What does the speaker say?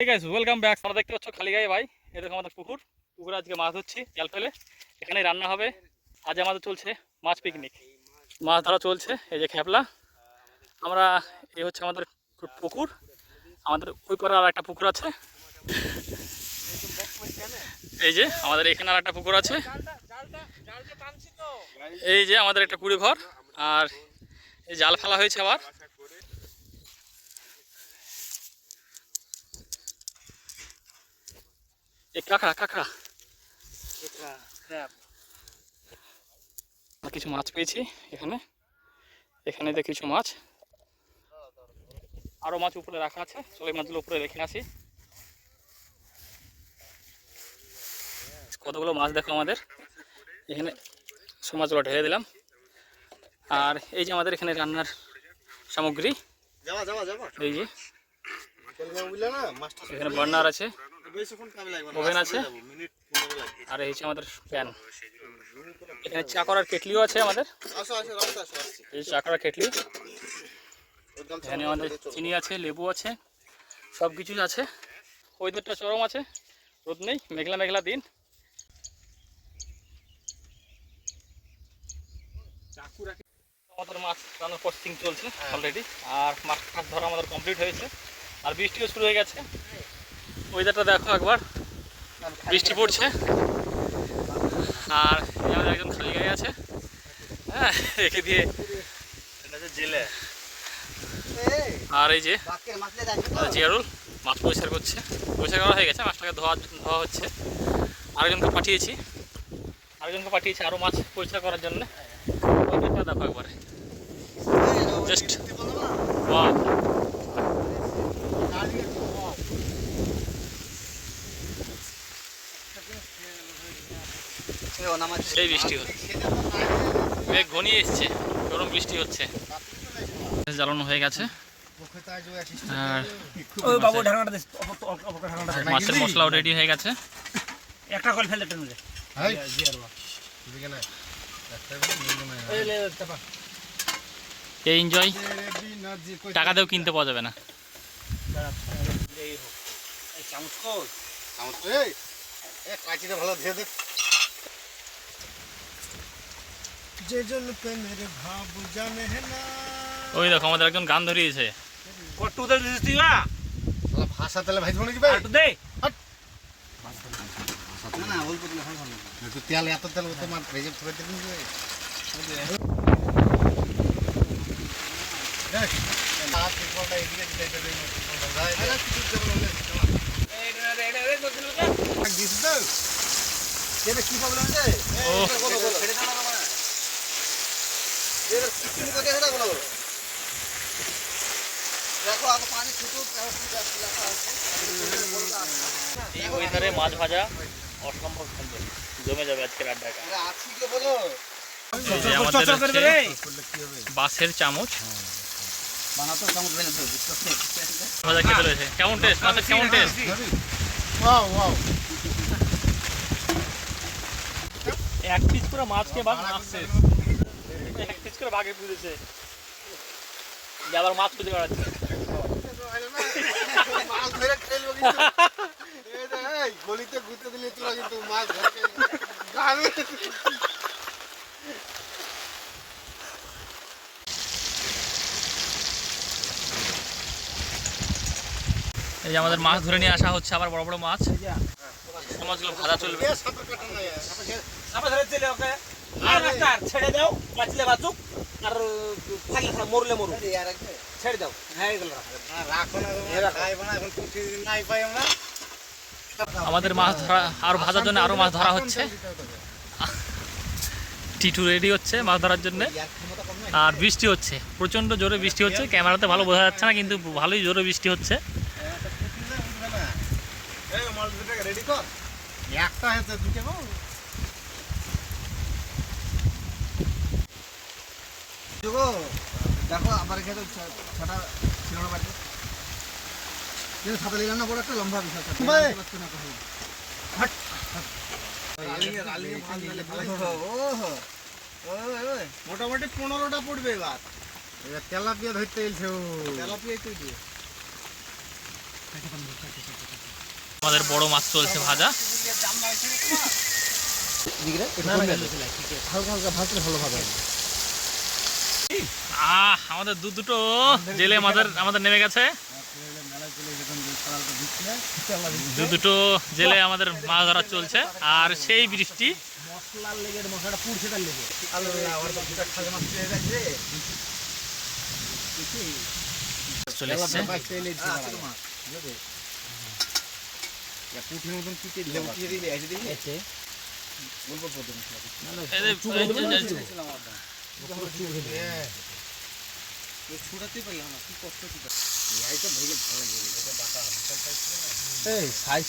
ঠিক আছে welcome back তোমরা দেখতে পাচ্ছ খালি গায়ে ভাই। এরকম আমাদের পুকুর। পুকুরে আজকে মাছ ধরছি, জাল ফেলে। এখানে রান্না হবে। আজ আমাদের চলছে মাছ পিকনিক মাছ ধরা চলছে, এই যে খেপলা। আমরা, এই হচ্ছে আমাদের পুকুর। আমাদের ওই পারে আর একটা পুকুর আছে। এই যে আমাদের এখানে আর একটা পুকুর আছে। এই যে আমাদের একটা কুড়ি ঘর আর জাল ফেলা হয়েছে আবার। এই কাঁকড়া কাঁকড়া আর কিছু মাছ পেয়েছি এখানে। এখানে তো কিছু মাছ। আরও মাছ উপরে রাখা আছে। চলে মাছগুলো উপরে রেখে আসি। কতগুলো মাছ দেখো আমাদের? এখানে সব মাছগুলো ঢেলে দিলাম। আর এই যে আমাদের এখানে রান্নার সামগ্রী। এই যে। বুঝলে না এখানে বার্নার আছে। ওভেন আছে? আর এই হচ্ছে আমাদের প্যান এখানে চা করার কেটলিও আছে আমাদের। এই চা করার কেটলি। এখানে আমাদের চিনি আছে লেবু আছে সব কিছুই আছে। ওয়েদারটা চরম আছে রোদ নেই মেঘলা মেঘলা দিন। আমাদের মাছ রান্নার প্রসেসিং চলছে অলরেডি আর মাছ ধরা আমাদের কমপ্লিট হয়েছে। আর বৃষ্টিও শুরু হয়ে গেছে। ওয়েদারটা দেখো একবার। বৃষ্টি পড়ছে। আর আমাদের একজন খালি গায়ে আছে। হ্যাঁ রেখে দিয়ে জেলে। আর এই যে জিয়ারুল মাছ পরিষ্কার করছে। পরিষ্কার করা হয়ে গেছে, মাছটাকে ধোয়া ধোয়া হচ্ছে। আরেকজনকে পাঠিয়েছি। আরেকজনকে পাঠিয়েছি আরও মাছ পরিষ্কার করার জন্য। দেখো একবারে। Just- Wow. সেই বৃষ্টি হচ্ছে। মেঘ ঘনিয়ে এসছে গরম বৃষ্টি হচ্ছে। জ্বালানো হয়ে গেছে। আর। মাছের মশলাও রেডি হয়ে গেছে। একটা কল ফেলে টেনে এই। এনজয় টাকাতেও কিনতে পাওয়া যাবে না। এই চামচ কাঁচিটা ভালো ধুয়ে দে। যে জন প্রেমের ভাব জানে না ওই দেখো আমাদের একজন গান ধরিয়েছে কট্টু দে দিছিস তুই না? শালা ভাষা তাহলে ভাই আরেকটু দে। না না অল্প দিলে ভালো ভালো একটু তেল এত তেল মার দেখ হাত এদিকে যায় না কিছু দেব না এই রে, রে, রে, রে, দক্ষিণ দিকে। দিস দাও এটা কি প্রবলেম আছে ও। বলো বলো এই ওয়েদারে মাছ ভাজা অসম্ভব সুন্দর। জমে যাবে আজকের আড্ডাটা। এটা আছি কে বলো? এই যে চল, আমাদের চল, করে দে হচ্ছে রে। বাঁশের চামচ। খেতে রয়েছে। কেমন টেস্ট মাছের কেমন টেস্ট ওয়াও ওয়াও এক পিস করে মাছকে পিস করে বাঘে পুজেছে আবার মাছ খুঁজে বেড়াচ্ছে মাছ ধরে খেলব কিন্তু এই যে, গলিতে ঘুরতে দিলে তোরা কিন্তু মাছ। এই যে। আমাদের মাছ ধরে নিয়ে আসা হচ্ছে আবার বড় বড় মাছ মাছগুলো ভাজা চলবে আর মাস্টার, ছেড়ে দাও বাঁচলে বাঁচুক। আর থাকলে থাক, মরলে মরুক। ছেড়ে দাও। হ্যাঁ এগুলো রাখো। রাখো না খাইবো না এখন নাই পাই আমরা আমাদের মাছ ধরা আর ভাজার জন্য আরও মাছ ধরা হচ্ছে। টিটু রেডি হচ্ছে মাছ ধরার জন্য। আর বৃষ্টি হচ্ছে প্রচণ্ড জোরে বৃষ্টি হচ্ছে। ক্যামেরাতে ভালো বোঝা যাচ্ছে না কিন্তু ভালোই জোরে বৃষ্টি হচ্ছে। একটা গো দেখো আমার এখানে ছটা ছিল না বাড়ি কিন্তু সাথে নিলাম না বড় একটা লম্বা বিষয় মোটামুটি পনেরোটা পড়বে এবার। এবার তেলাপিয়া ধরতে এলছে তুই আমাদের বড় মাছ চলছে ভাজা। হালকা হালকা ভাজলে ভালো ভাবে আহ আমাদের দু দুটো জেলে আমাদের আমাদের নেমে গেছে। দু দুটো জেলে আমাদের মাছ ধরা চলছে। আর সেই বৃষ্টি। চলে এসছে। বলব প্রথমে। ছুটাতেই পারলাম না কি কষ্ট এই সাইজ